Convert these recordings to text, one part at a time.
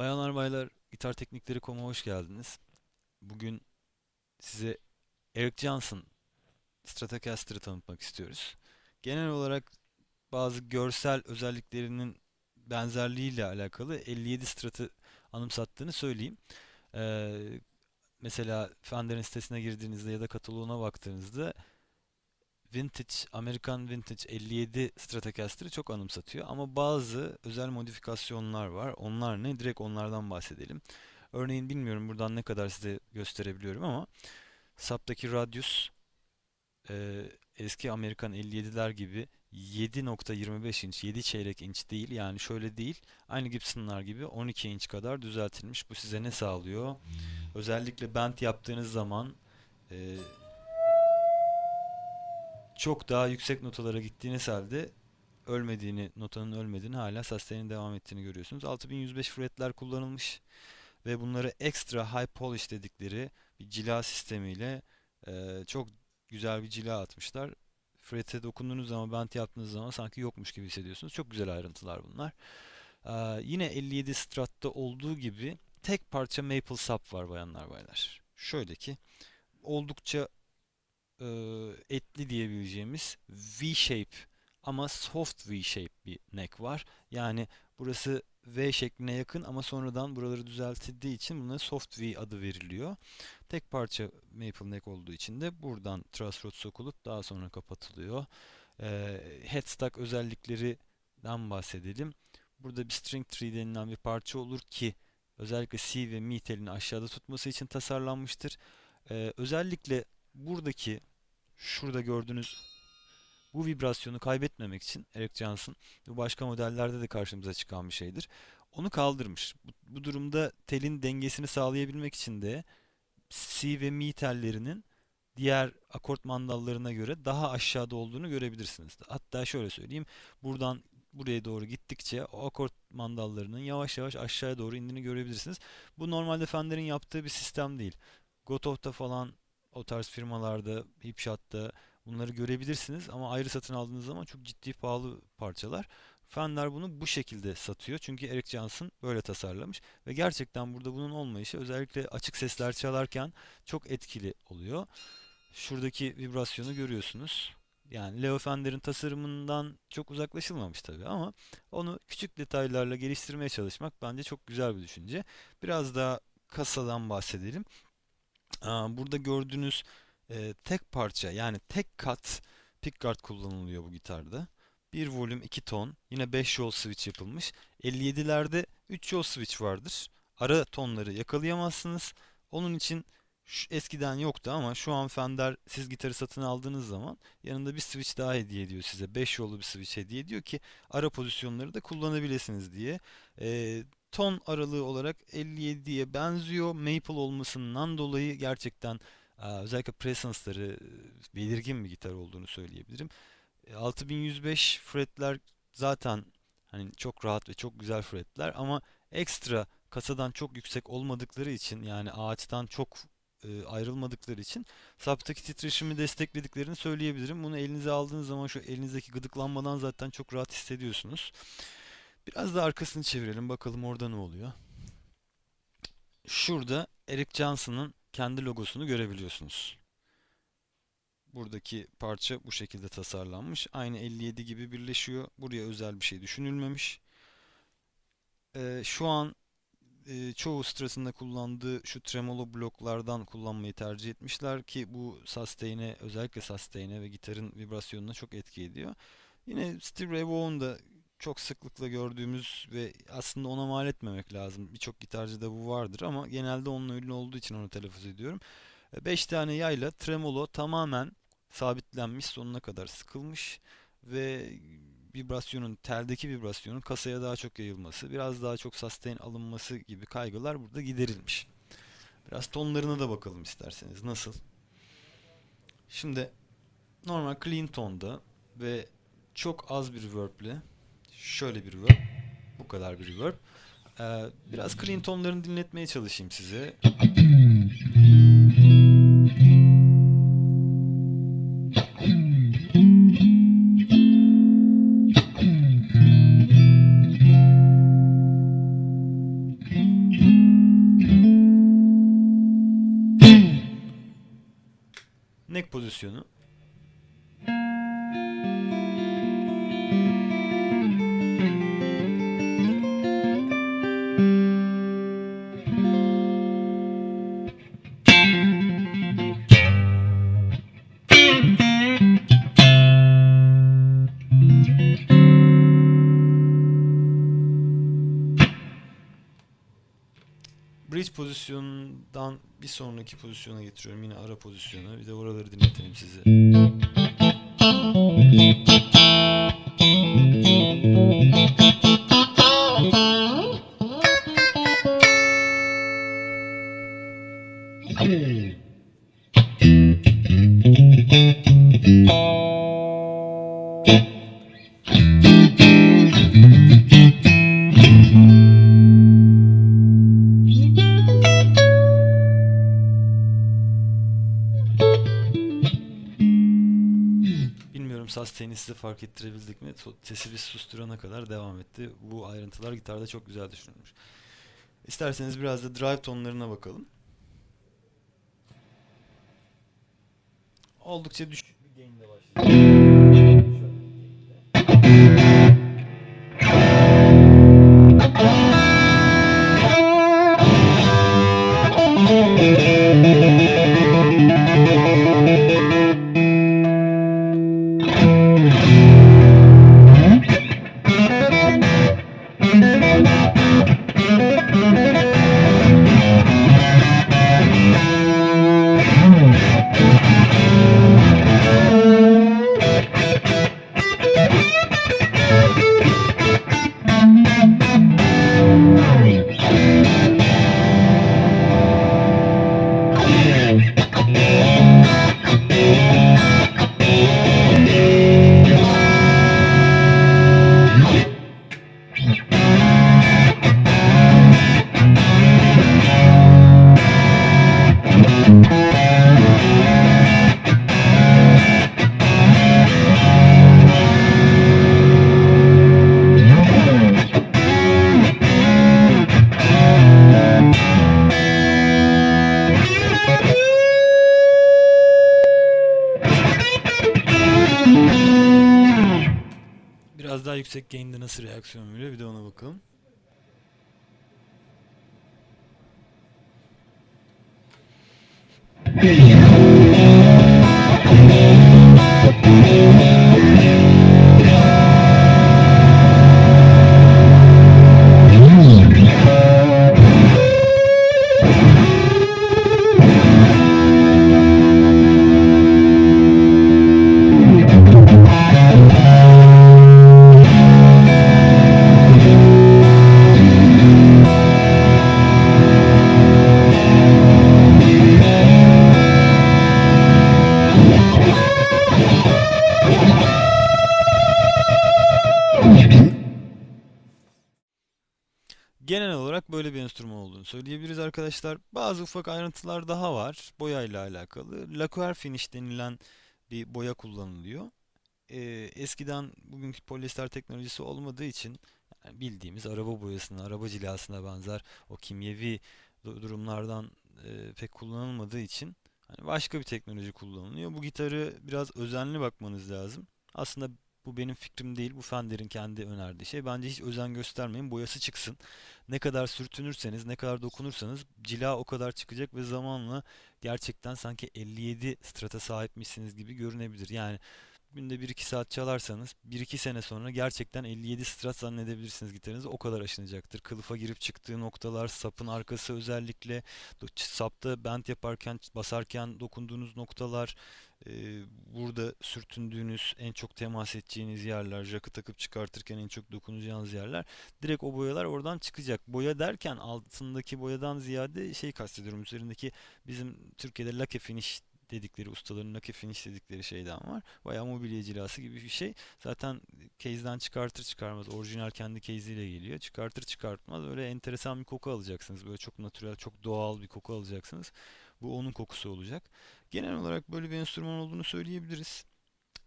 Bayanlar baylar gitar teknikleri koma hoş geldiniz. Bugün size Eric Johnson Stratocaster'ı tanıtmak istiyoruz. Genel olarak bazı görsel özelliklerinin benzerliğiyle alakalı 57 Strat'ı anımsattığını söyleyeyim. Ee, mesela Fender'in sitesine girdiğinizde ya da kataloğuna baktığınızda Vintage, Amerikan Vintage 57 Stratocaster'ı çok anımsatıyor ama bazı özel modifikasyonlar var. Onlar ne? Direkt onlardan bahsedelim. Örneğin bilmiyorum buradan ne kadar size gösterebiliyorum ama saptaki radyus e, eski Amerikan 57'ler gibi 7.25 inç, 7 çeyrek inç değil. Yani şöyle değil. Aynı Gibson'lar gibi 12 inç kadar düzeltilmiş. Bu size ne sağlıyor? Özellikle bend yaptığınız zaman e, çok daha yüksek notalara gittiğiniz halde ölmediğini, notanın ölmediğini hala sustain'in devam ettiğini görüyorsunuz. 6105 fretler kullanılmış ve bunları extra high polish dedikleri bir cila sistemiyle e, çok güzel bir cila atmışlar. Fret'e dokunduğunuz zaman, bend yaptığınız zaman sanki yokmuş gibi hissediyorsunuz. Çok güzel ayrıntılar bunlar. E, yine 57 Strat'ta olduğu gibi tek parça maple sap var bayanlar baylar. Şöyle ki oldukça e, etli diyebileceğimiz V-shape ama soft V-shape bir neck var. Yani burası V şekline yakın ama sonradan buraları düzeltildiği için buna soft V adı veriliyor. Tek parça maple neck olduğu için de buradan truss sokulup daha sonra kapatılıyor. E, headstock özelliklerinden bahsedelim. Burada bir string tree denilen bir parça olur ki özellikle C ve mi telini aşağıda tutması için tasarlanmıştır. E, özellikle buradaki şurada gördüğünüz bu vibrasyonu kaybetmemek için Eric Johnson bu başka modellerde de karşımıza çıkan bir şeydir. Onu kaldırmış. Bu, bu durumda telin dengesini sağlayabilmek için de Si ve Mi tellerinin diğer akort mandallarına göre daha aşağıda olduğunu görebilirsiniz. Hatta şöyle söyleyeyim. Buradan buraya doğru gittikçe o akort mandallarının yavaş yavaş aşağıya doğru indiğini görebilirsiniz. Bu normalde Fender'in yaptığı bir sistem değil. Gotoh'ta falan o tarz firmalarda, Hipshot'ta bunları görebilirsiniz ama ayrı satın aldığınız zaman çok ciddi pahalı parçalar. Fender bunu bu şekilde satıyor. Çünkü Eric Johnson böyle tasarlamış ve gerçekten burada bunun olmayışı özellikle açık sesler çalarken çok etkili oluyor. Şuradaki vibrasyonu görüyorsunuz. Yani Leo Fender'in tasarımından çok uzaklaşılmamış tabii ama onu küçük detaylarla geliştirmeye çalışmak bence çok güzel bir düşünce. Biraz daha kasadan bahsedelim. Burada gördüğünüz e, tek parça yani tek kat pickguard kullanılıyor bu gitarda. Bir volüm 2 ton yine 5 yol switch yapılmış. 57'lerde 3 yol switch vardır. Ara tonları yakalayamazsınız. Onun için şu, eskiden yoktu ama şu an Fender siz gitarı satın aldığınız zaman yanında bir switch daha hediye ediyor size. 5 yollu bir switch hediye ediyor ki ara pozisyonları da kullanabilirsiniz diye. E, ton aralığı olarak 57'ye benziyor. Maple olmasından dolayı gerçekten özellikle presence'ları belirgin bir gitar olduğunu söyleyebilirim. 6105 fretler zaten hani çok rahat ve çok güzel fretler ama ekstra kasadan çok yüksek olmadıkları için yani ağaçtan çok ayrılmadıkları için saptaki titreşimi desteklediklerini söyleyebilirim. Bunu elinize aldığınız zaman şu elinizdeki gıdıklanmadan zaten çok rahat hissediyorsunuz. Biraz da arkasını çevirelim bakalım orada ne oluyor. Şurada Eric Johnson'ın kendi logosunu görebiliyorsunuz. Buradaki parça bu şekilde tasarlanmış. Aynı 57 gibi birleşiyor. Buraya özel bir şey düşünülmemiş. Ee, şu an e, çoğu sırasında kullandığı şu tremolo bloklardan kullanmayı tercih etmişler ki bu sustain'e özellikle sustain'e ve gitarın vibrasyonuna çok etki ediyor. Yine Steve Ray Vaughan da çok sıklıkla gördüğümüz ve aslında ona mal etmemek lazım. Birçok gitarcıda bu vardır ama genelde onunla ünlü olduğu için onu telaffuz ediyorum. 5 tane yayla tremolo tamamen sabitlenmiş sonuna kadar sıkılmış ve vibrasyonun teldeki vibrasyonun kasaya daha çok yayılması, biraz daha çok sustain alınması gibi kaygılar burada giderilmiş. Biraz tonlarına da bakalım isterseniz. Nasıl? Şimdi normal clean tonda ve çok az bir reverb'le şöyle bir reverb, bu kadar bir reverb. Ee, biraz clean tonlarını dinletmeye çalışayım size. Neck pozisyonu. Bridge pozisyonundan bir sonraki pozisyona getiriyorum. Yine ara pozisyonu. Bir de oraları dinletelim size. Bilmiyorum sustain'i size fark ettirebildik mi? Sesi biz susturana kadar devam etti. Bu ayrıntılar gitarda çok güzel düşünülmüş. İsterseniz biraz da drive tonlarına bakalım. Oldukça düşük bir gain'de başlayacağız. Biraz daha yüksek gain'de nasıl reaksiyon veriyor bir de ona bakalım. Genel olarak böyle bir enstrüman olduğunu söyleyebiliriz arkadaşlar. Bazı ufak ayrıntılar daha var boyayla alakalı. Lacquer finish denilen bir boya kullanılıyor. Ee, eskiden bugünkü polyester teknolojisi olmadığı için yani bildiğimiz araba boyasına, araba cilasına benzer o kimyevi du- durumlardan e, pek kullanılmadığı için hani başka bir teknoloji kullanılıyor. Bu gitarı biraz özenli bakmanız lazım. Aslında bu benim fikrim değil, bu Fender'in kendi önerdiği şey. Bence hiç özen göstermeyin, boyası çıksın. Ne kadar sürtünürseniz, ne kadar dokunursanız cila o kadar çıkacak ve zamanla gerçekten sanki 57 strata sahipmişsiniz gibi görünebilir. Yani günde 1-2 saat çalarsanız 1-2 sene sonra gerçekten 57 strat zannedebilirsiniz gitarınızı. O kadar aşınacaktır. Kılıfa girip çıktığı noktalar, sapın arkası özellikle, sapta bend yaparken, basarken dokunduğunuz noktalar, burada sürtündüğünüz, en çok temas edeceğiniz yerler, jack'ı takıp çıkartırken en çok dokunacağınız yerler. Direkt o boyalar oradan çıkacak. Boya derken altındaki boyadan ziyade şey kastediyorum. Üzerindeki bizim Türkiye'de lake finish dedikleri ustaların lake finish dedikleri şeyden var. Bayağı mobilya cilası gibi bir şey. Zaten case'den çıkartır çıkarmaz orijinal kendi case'iyle geliyor. Çıkartır çıkartmaz öyle enteresan bir koku alacaksınız. Böyle çok natürel, çok doğal bir koku alacaksınız. Bu onun kokusu olacak. Genel olarak böyle bir enstrüman olduğunu söyleyebiliriz.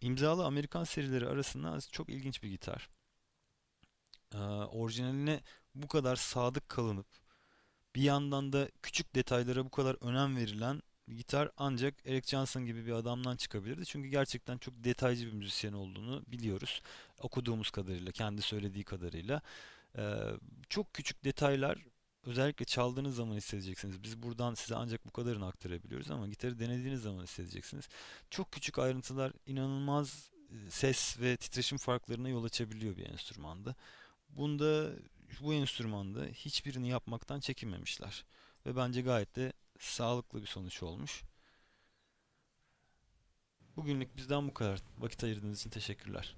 İmzalı Amerikan serileri arasında çok ilginç bir gitar. Ee, orijinaline bu kadar sadık kalınıp bir yandan da küçük detaylara bu kadar önem verilen bir gitar ancak Eric Johnson gibi bir adamdan çıkabilirdi. Çünkü gerçekten çok detaycı bir müzisyen olduğunu biliyoruz. Okuduğumuz kadarıyla, kendi söylediği kadarıyla. Ee, çok küçük detaylar özellikle çaldığınız zaman hissedeceksiniz. Biz buradan size ancak bu kadarını aktarabiliyoruz ama gitarı denediğiniz zaman hissedeceksiniz. Çok küçük ayrıntılar inanılmaz e, ses ve titreşim farklarına yol açabiliyor bir enstrümanda. Bunda bu enstrümanda hiçbirini yapmaktan çekinmemişler. Ve bence gayet de sağlıklı bir sonuç olmuş. Bugünlük bizden bu kadar. Vakit ayırdığınız için teşekkürler.